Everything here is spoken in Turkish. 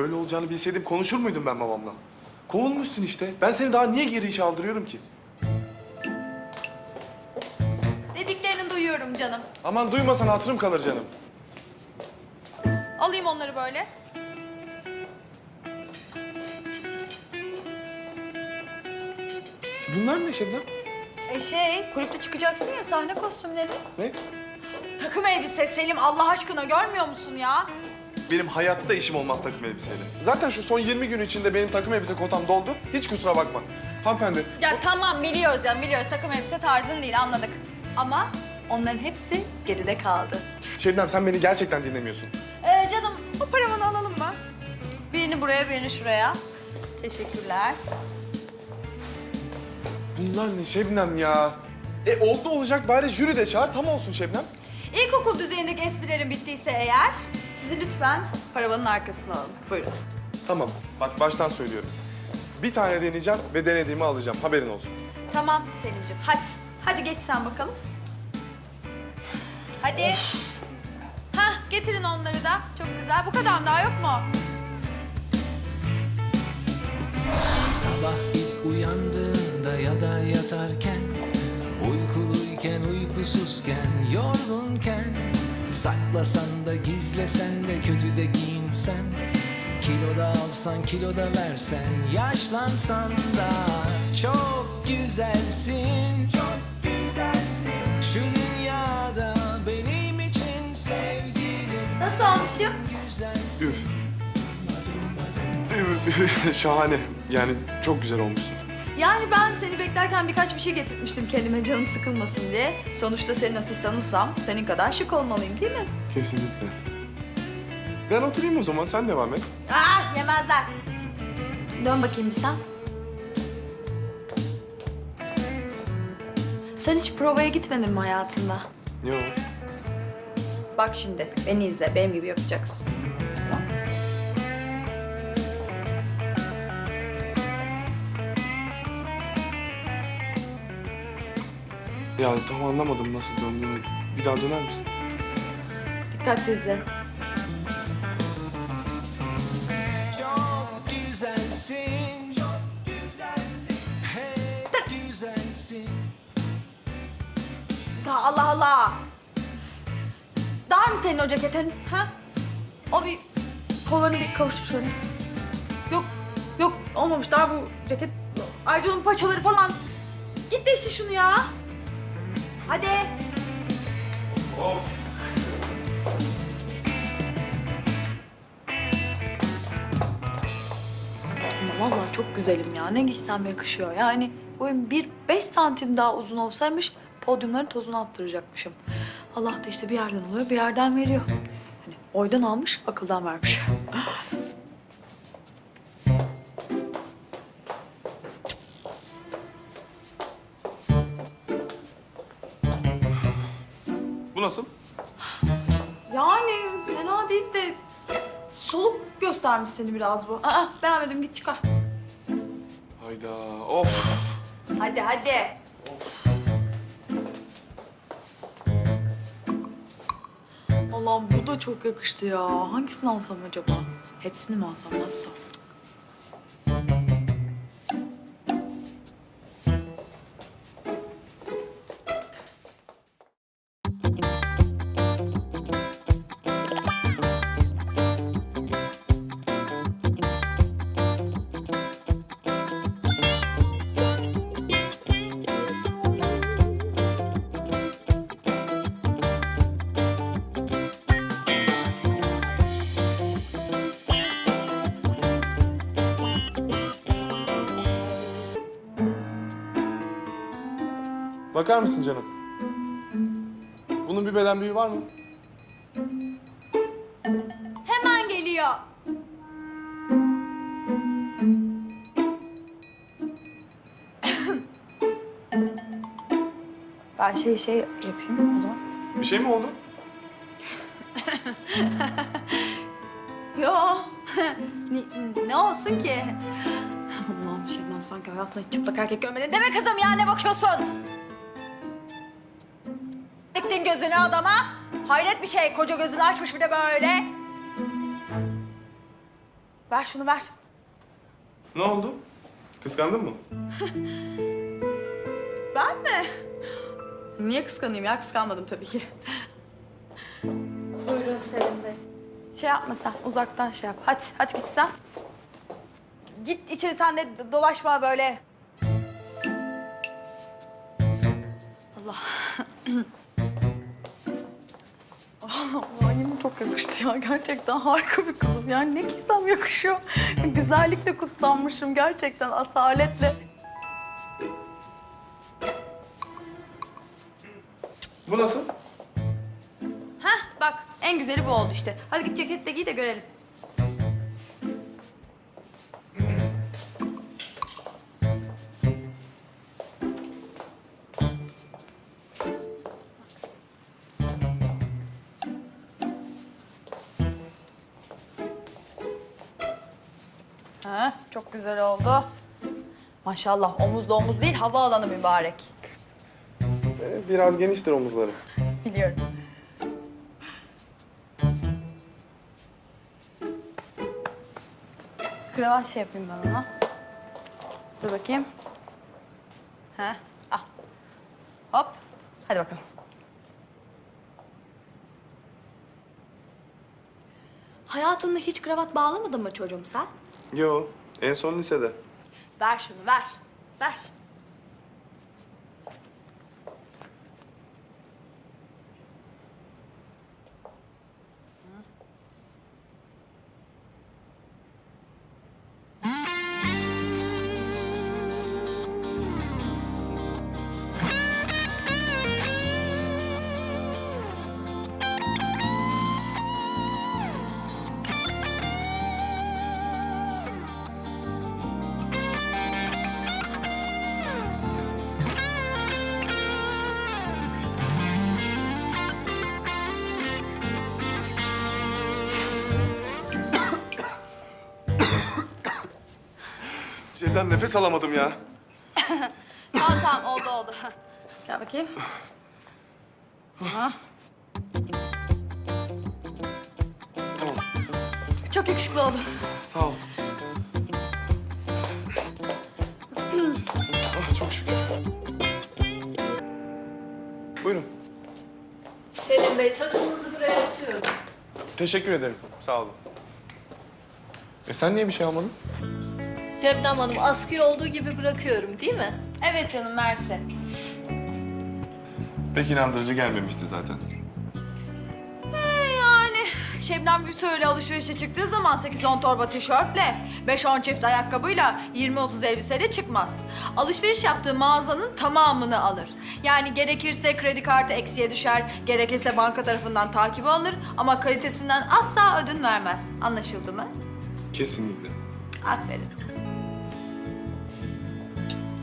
Böyle olacağını bilseydim konuşur muydum ben babamla? Kovulmuşsun işte. Ben seni daha niye geri işe aldırıyorum ki? Dediklerini duyuyorum canım. Aman duymasan hatırım kalır canım. Alayım onları böyle. Bunlar ne Şebnem? E şey, kulüpte çıkacaksın ya sahne kostümleri. Ne? Takım elbise Selim Allah aşkına görmüyor musun ya? Benim hayatta işim olmaz takım elbiseyle. Zaten şu son 20 gün içinde benim takım elbise kotam doldu. Hiç kusura bakma. Hanımefendi, Ya tamam biliyoruz canım biliyoruz takım elbise tarzın değil anladık. Ama onların hepsi geride kaldı. Şebnem sen beni gerçekten dinlemiyorsun. Ee, canım bu paravanı alalım mı? Birini buraya birini şuraya. Teşekkürler. Bunlar ne Şebnem ya? E oldu olacak bari jüri de çağır tam olsun Şebnem. İlkokul düzeyindeki esprilerin bittiyse eğer sizi lütfen paravanın arkasına alın. Buyurun. Tamam bak baştan söylüyorum. Bir tane deneyeceğim ve denediğimi alacağım haberin olsun. Tamam Selimciğim hadi. Hadi geç sen bakalım. Hadi. Hah getirin onları da. Çok güzel. Bu kadar mı daha yok mu? Sabah ilk uyandığında ya da yatarken Uykuluyken uykusuzken yorgunken Saklasan da gizlesen de kötü de giyinsen Kilo da alsan kilo da versen Yaşlansan da. Çok güzelsin. Çok güzelsin. Şu dünyada benim için sevgilim. Nasıl olmuşum? güzelsin. Şahane. Yani çok güzel olmuşsun. Yani ben beklerken birkaç bir şey getirtmiştim kendime canım sıkılmasın diye. Sonuçta senin asistanınsam senin kadar şık olmalıyım değil mi? Kesinlikle. Ben oturayım o zaman sen devam et. Ah yemezler. Dön bakayım bir sen. Sen hiç provaya gitmedin mi hayatında? Yok. Bak şimdi beni izle benim gibi yapacaksın. Yani tam anlamadım nasıl döndüğünü. Bir daha döner misin? Dikkatli izle. Çok güzelsin Çok güzelsin Hep güzelsin Ya Allah Allah. Dar mı senin o ceketin? Ha? O bir kollarını bir kavuştur şöyle. Yok, yok olmamış daha bu ceket. Ayrıca onun paçaları falan. Git de işte şunu ya. Hadi. Ama vallahi çok güzelim ya. Ne giysem yakışıyor. Yani boyum bir beş santim daha uzun olsaymış podyumların tozunu attıracakmışım. Allah da işte bir yerden alıyor, bir yerden veriyor. Hani oydan almış, akıldan vermiş. Bu nasıl? Yani fena değil de soluk göstermiş seni biraz bu. Aa, beğenmedim git çıkar. Hayda. Of. Hadi hadi. Allah'ım bu da çok yakıştı ya. Hangisini alsam acaba? Hepsini mi alsam, ne yapsam? Bakar mısın canım? Bunun bir beden büyüğü var mı? Hemen geliyor. ben şey şey yapayım o zaman. Bir şey mi oldu? Yo. ne, ne olsun ki? Allah'ım Şebnem sanki hayatında hiç çıplak erkek görmedin. Deme kızım ya ne bakıyorsun? Gözünü adama. Hayret bir şey. Koca gözünü açmış bir de böyle. Ver şunu ver. Ne oldu? Kıskandın mı? Ben mi? Niye kıskanayım ya? Kıskanmadım tabii ki. Buyurun Selim Bey. Şey yapma sen, uzaktan şey yap. Hadi, hadi git sen. Git içeri sen de dolaşma böyle. Allah. Allah yine çok yakıştı ya. Gerçekten harika bir kızım. Yani ne giysem yakışıyor. Güzellikle kutsanmışım gerçekten, asaletle. Bu nasıl? Heh bak en güzeli bu oldu işte. Hadi git ceket de giy de görelim. Ha, çok güzel oldu. Maşallah omuzda omuz değil hava alanı mübarek. Ee, biraz geniştir omuzları. Biliyorum. Kravat şey yapayım ben ona. Dur bakayım. Ha, al. Hop. Hadi bakalım. Hayatında hiç kravat bağlamadın mı çocuğum sen? Yo, en son lisede. Ver şunu, ver. Ver. Şeyden nefes alamadım ya. Tamam tamam oldu oldu. Gel bakayım. Ha. Tamam, Çok yakışıklı oldu. sağ ol. ah çok şükür. Buyurun. Selim Bey takımınızı buraya asıyorum. Teşekkür ederim. Sağ olun. E sen niye bir şey almadın? Şebnem Hanım askıya olduğu gibi bırakıyorum değil mi? Evet canım Mersi. Pek inandırıcı gelmemişti zaten. Yani Şebnem Gülsoy öyle alışverişe çıktığı zaman 8-10 torba tişörtle, 5-10 çift ayakkabıyla, 20-30 elbiseyle çıkmaz. Alışveriş yaptığı mağazanın tamamını alır. Yani gerekirse kredi kartı eksiye düşer, gerekirse banka tarafından takip alınır ama kalitesinden asla ödün vermez. Anlaşıldı mı? Kesinlikle. Aferin.